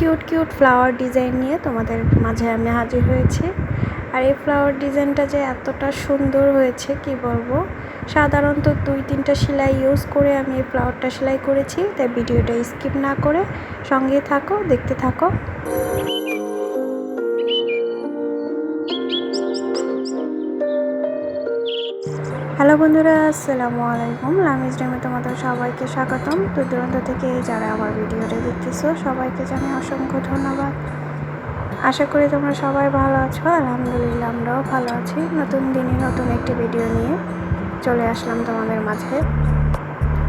Cute cute flower design নিয়ে তোমাদের মাঝে আমি হাজির হয়েছি। আর এই ফ্লাওয়ার ডিজাইনটা যে এতটা সুন্দর হয়েছে, কি বলব? সাধারণত দুই, তিনটা সেলাই ইউজ করে আমি এই ফ্লাওয়ারটা সেলাই করেছি, তাই ভিডিওটা স্কিপ না করে সঙ্গে থাকো, দেখতে থাকো। হ্যালো বন্ধুরা, আসসালামু আলাইকুম। লামিজ ডেমে তোমাদের সবাইকে স্বাগতম। তো দূরান্ত থেকে যারা আমার ভিডিওটা দেখতেছো, সবাইকে জানাই অসংখ্য ধন্যবাদ। আশা করি তোমরা সবাই ভালো আছো। আলহামদুলিল্লাহ, আমরাও ভালো আছি। নতুন দিনে নতুন একটি ভিডিও নিয়ে চলে আসলাম তোমাদের মাঝে।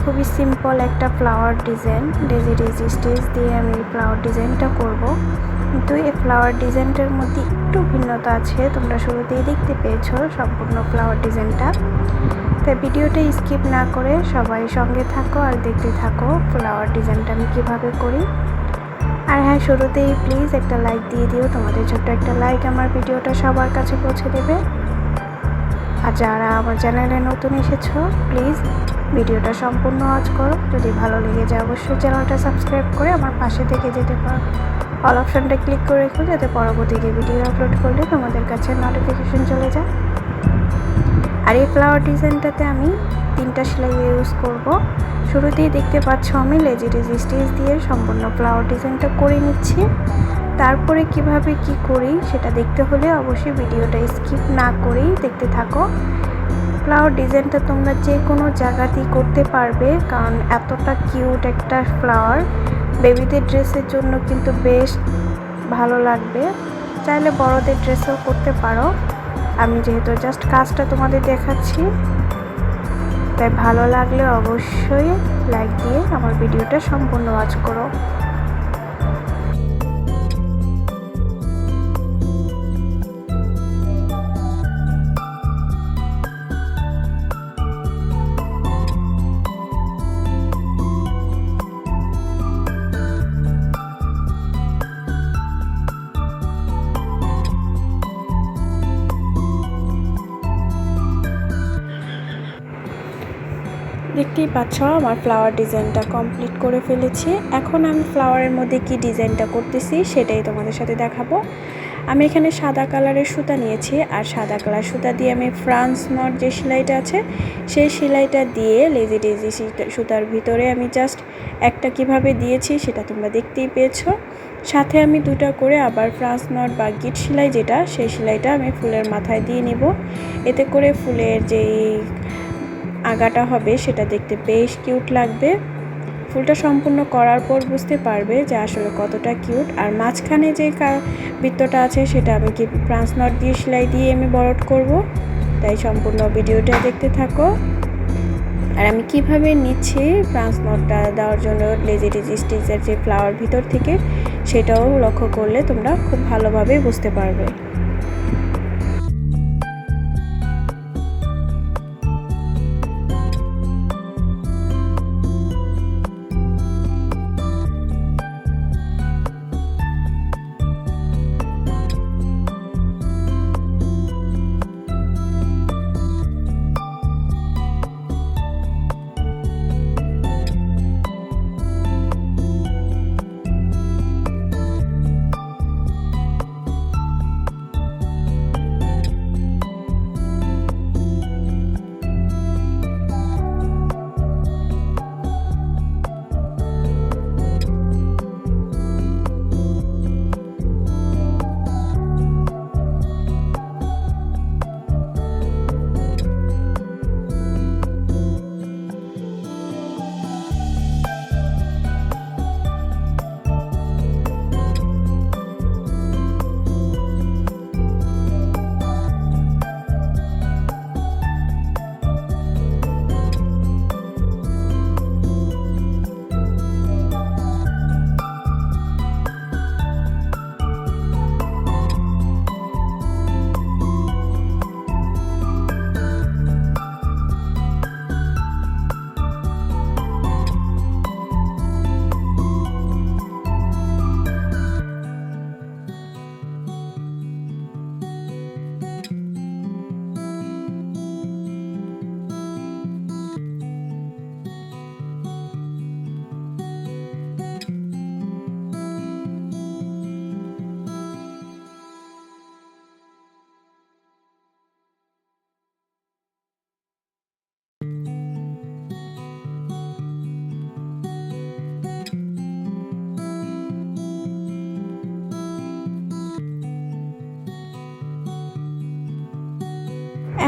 খুবই সিম্পল একটা flower design daisy daisy stage দিয়ে আমি ফ্লাওয়ার ডিজাইনটা করব। কিন্তু এই ফ্লাওয়ার ডিজাইনটার মধ্যে একটু ভিন্নতা আছে। তোমরা শুরুতেই দেখতে পেয়েছ সম্পূর্ণ ফ্লাওয়ার ডিজাইনটা তাই ভিডিওটা স্কিপ না করে সবাই সঙ্গে থাকো আর দেখতে থাকো ফ্লাওয়ার ডিজাইনটা আমি কীভাবে করি। আর হ্যাঁ শুরুতেই প্লিজ একটা লাইক দিয়ে দিও। তোমাদের ছোট্ট একটা লাইক আমার ভিডিওটা সবার কাছে পৌঁছে দেবে। আর যারা আমার চ্যানেলে নতুন এসেছ প্লিজ ভিডিওটা সম্পূর্ণ ওয়াচ করো। যদি ভালো লেগে যায়, অবশ্যই চ্যানেলটা সাবস্ক্রাইব করে আমার পাশে থেকে যেতে পারো। অল অপশানটা ক্লিক করে রেখো, যাতে পরবর্তীতে ভিডিও আপলোড করলে তোমাদের কাছে নোটিফিকেশন চলে যায়। আর এই ফ্লাওয়ার ডিজাইনটাতে আমি তিনটা সেলাই ইউজ করব। শুরুতেই দেখতে পাচ্ছ আমি লেজি টেজি স্টিচ দিয়ে সম্পূর্ণ ফ্লাওয়ার ডিজাইনটা করে নিচ্ছি। তারপরে কীভাবে কি করি সেটা দেখতে হলে অবশ্যই ভিডিওটা স্কিপ না করেই দেখতে থাকো। ফ্লাওয়ার ডিজাইনটা তোমরা যে কোনো জায়গাতেই করতে পারবে, কারণ এতটা কিউট একটা ফ্লাওয়ার বেবিদের ড্রেসের জন্য কিন্তু বেশ ভালো লাগবে। চাইলে বড়দের ড্রেসও করতে পারো। আমি যেহেতু জাস্ট কাজটা তোমাদের দেখাচ্ছি, তাই ভালো লাগলে অবশ্যই লাইক দিয়ে আমার ভিডিওটা সম্পূর্ণ ওয়াচ করো। দেখতেই পাচ্ছ, আমার ফ্লাওয়ার ডিজাইনটা কমপ্লিট করে ফেলেছি। এখন আমি ফ্লাওয়ারের মধ্যে কি ডিজাইনটা করতেছি সেটাই তোমাদের সাথে দেখাবো। আমি এখানে সাদা কালারের সুতা নিয়েছি আর সাদা কালার সুতা দিয়ে আমি ফ্রান্স নট যে সেলাইটা আছে, সেই সেলাইটা দিয়ে লেজি ডেজি সুতার ভিতরে আমি জাস্ট একটা কীভাবে দিয়েছি সেটা তোমরা দেখতেই পেয়েছ। সাথে আমি দুটা করে আবার ফ্রান্স নট বা গিট সেলাই যেটা, সেই সেলাইটা আমি ফুলের মাথায় দিয়ে নিব। এতে করে ফুলের যেই আগাটা হবে, সেটা দেখতে বেশ কিউট লাগবে। ফুলটা সম্পূর্ণ করার পর বুঝতে পারবে যে আসলে কতটা কিউট। আর মাঝখানে যে বৃত্তটা আছে, সেটা আমি কি ফ্রান্স নট দিয়ে সেলাই দিয়ে আমি বরট করব? তাই সম্পূর্ণ ভিডিওটা দেখতে থাকো। আর আমি কীভাবে নিচ্ছি ফ্রান্স নটটা দেওয়ার জন্য লেজি টেজি স্টিচের যে ফ্লাওয়ার ভিতর থেকে, সেটাও লক্ষ্য করলে তোমরা খুব ভালোভাবে বুঝতে পারবে।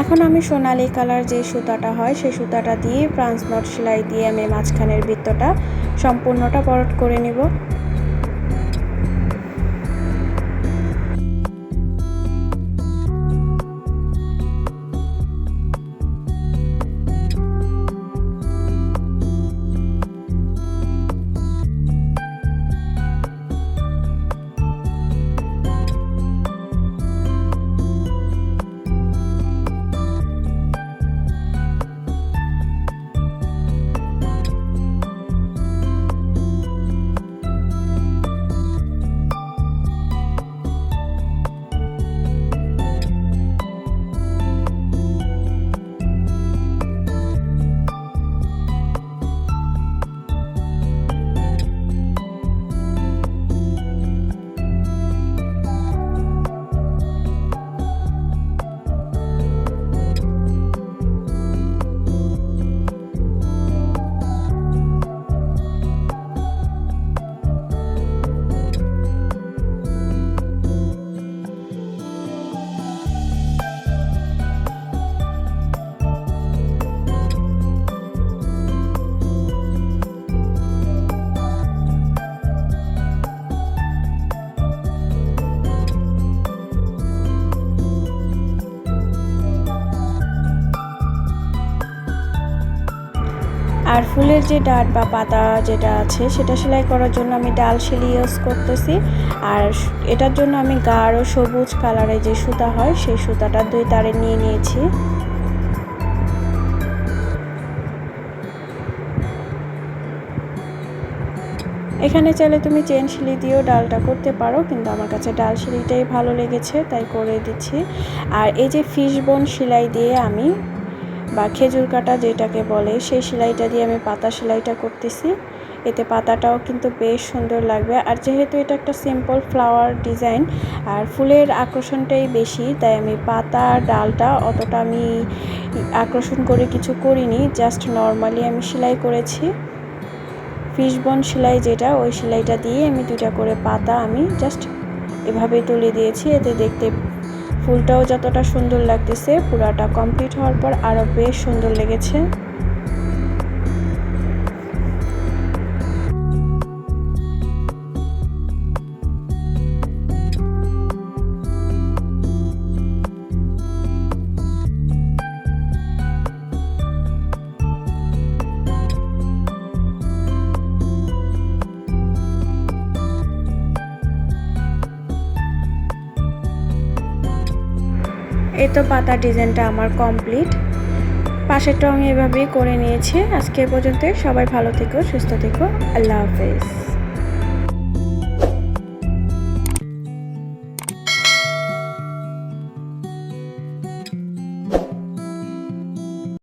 এখন আমি সোনালি কালার যে সুতাটা হয়, সেই সুতাটা দিয়ে ফ্রান্স নট সেলাই দিয়ে আমি মাঝখানের বৃত্তটা সম্পূর্ণটা পরট করে নিব। আর ফুলের যে ডাট বা পাতা যেটা আছে, সেটা সেলাই করার জন্য আমি ডাল শিলি ইউজ করতেছি। আর এটার জন্য আমি গাঢ় সবুজ কালারে যে সুতা হয়, সেই সুতাটা দুই তারে নিয়ে নিয়েছি। এখানে চাইলে তুমি চেন শিলি দিয়েও ডালটা করতে পারো, কিন্তু আমার কাছে ডাল শিলিটাই ভালো লেগেছে, তাই করে দিচ্ছি। আর এই যে ফিশ বোন সেলাই দিয়ে আমি বা খেজুর কাটা যেটাকে বলে, সেই সেলাইটা দিয়ে আমি পাতা সেলাইটা করতেছি। এতে পাতাটাও কিন্তু বেশ সুন্দর লাগবে। আর যেহেতু এটা একটা সিম্পল ফ্লাওয়ার ডিজাইন আর ফুলের আকর্ষণটাই বেশি, তাই আমি পাতা, ডালটা অতটা আমি আকর্ষণ করে কিছু করিনি জাস্ট নর্মালি আমি সেলাই করেছি। ফিশবন সেলাই যেটা, ওই সেলাইটা দিয়ে আমি দুটা করে পাতা আমি জাস্ট এভাবে তুলে দিয়েছি। এতে দেখতে ফুলটাও যতটা সুন্দর লাগতেছে পুরাটা কমপ্লিট হওয়ার পর আরও বেশ সুন্দর লেগেছে। তো পাতা ডিজাইনটা আমার কমপ্লিট। পাশের টং এভাবেই করে নিয়েছি। আজকে পর্যন্ত সবাই ভালো থেকো, সুস্থ থেকো। আল্লাহ হাফেজ।